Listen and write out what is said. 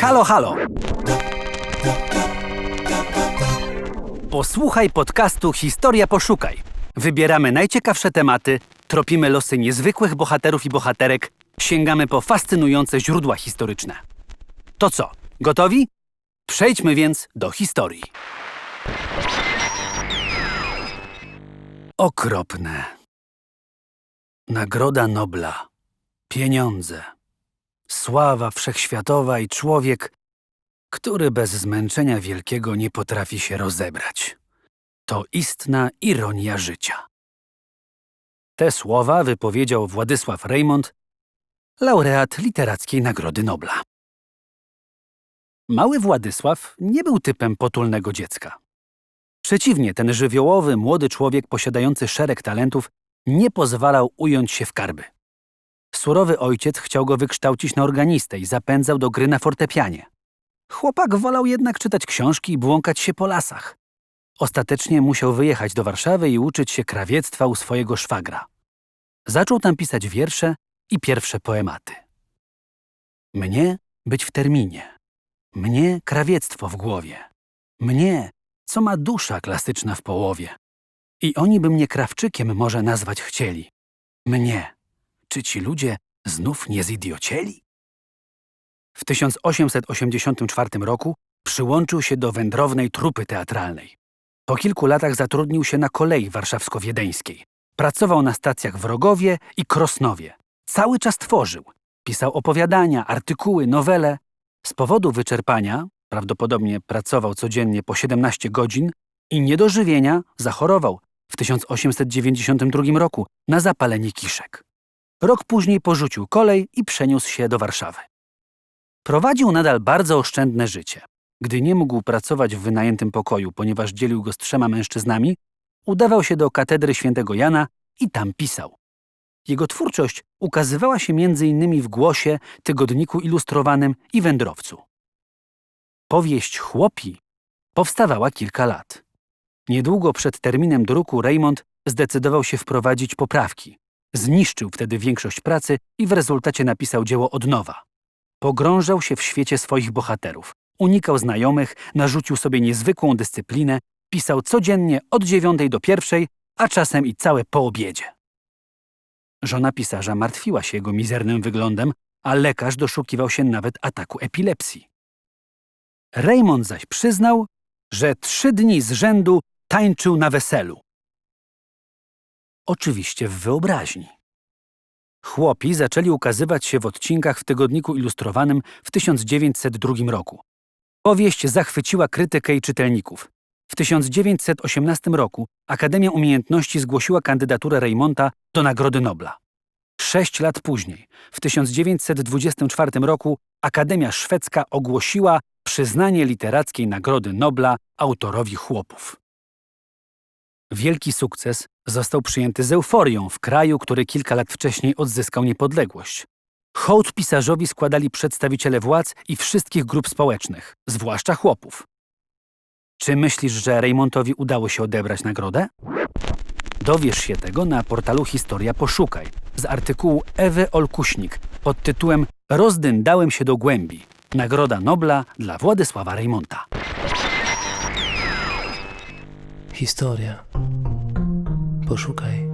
Halo, halo! Posłuchaj podcastu Historia Poszukaj. Wybieramy najciekawsze tematy, tropimy losy niezwykłych bohaterów i bohaterek, sięgamy po fascynujące źródła historyczne. To co, gotowi? Przejdźmy więc do historii. Okropne. Nagroda Nobla. Pieniądze. Sława wszechświatowa i człowiek, który bez zmęczenia wielkiego nie potrafi się rozebrać. To istna ironia życia. Te słowa wypowiedział Władysław Reymont, laureat Literackiej Nagrody Nobla. Mały Władysław nie był typem potulnego dziecka. Przeciwnie, ten żywiołowy, młody człowiek posiadający szereg talentów nie pozwalał ująć się w karby. Surowy ojciec chciał go wykształcić na organistę i zapędzał do gry na fortepianie. Chłopak wolał jednak czytać książki i błąkać się po lasach. Ostatecznie musiał wyjechać do Warszawy i uczyć się krawiectwa u swojego szwagra. Zaczął tam pisać wiersze i pierwsze poematy. Mnie być w terminie. Mnie krawiectwo w głowie. Mnie, co ma dusza klasyczna w połowie. I oni by mnie krawczykiem może nazwać chcieli. Mnie. Czy ci ludzie znów nie zidiocieli? W 1884 roku przyłączył się do wędrownej trupy teatralnej. Po kilku latach zatrudnił się na kolei warszawsko-wiedeńskiej. Pracował na stacjach w Rogowie i Krosnowie. Cały czas tworzył. Pisał opowiadania, artykuły, nowele. Z powodu wyczerpania, prawdopodobnie pracował codziennie po 17 godzin i niedożywienia zachorował w 1892 roku na zapalenie kiszek. Rok później porzucił kolej i przeniósł się do Warszawy. Prowadził nadal bardzo oszczędne życie. Gdy nie mógł pracować w wynajętym pokoju, ponieważ dzielił go z trzema mężczyznami, udawał się do katedry świętego Jana i tam pisał. Jego twórczość ukazywała się m.in. w Głosie, Tygodniku Ilustrowanym i Wędrowcu. Powieść Chłopi powstawała kilka lat. Niedługo przed terminem druku Raymond zdecydował się wprowadzić poprawki. Zniszczył wtedy większość pracy i w rezultacie napisał dzieło od nowa. Pogrążał się w świecie swoich bohaterów. Unikał znajomych, narzucił sobie niezwykłą dyscyplinę, pisał codziennie od dziewiątej do pierwszej, a czasem i całe po obiedzie. Żona pisarza martwiła się jego mizernym wyglądem, a lekarz doszukiwał się nawet ataku epilepsji. Raymond zaś przyznał, że trzy dni z rzędu tańczył na weselu. Oczywiście w wyobraźni. Chłopi zaczęli ukazywać się w odcinkach w Tygodniku Ilustrowanym w 1902 roku. Powieść zachwyciła krytykę i czytelników. W 1918 roku Akademia Umiejętności zgłosiła kandydaturę Reymonta do Nagrody Nobla. Sześć lat później, w 1924 roku, Akademia Szwedzka ogłosiła przyznanie literackiej Nagrody Nobla autorowi chłopów. Wielki sukces został przyjęty z euforią w kraju, który kilka lat wcześniej odzyskał niepodległość. Hołd pisarzowi składali przedstawiciele władz i wszystkich grup społecznych, zwłaszcza chłopów. Czy myślisz, że Reymontowi udało się odebrać nagrodę? Dowiesz się tego na portalu Historia Poszukaj z artykułu Ewy Olkuśnik pod tytułem Rozdyndałem się do głębi. Nagroda Nobla dla Władysława Reymonta. Historia. Poszukaj.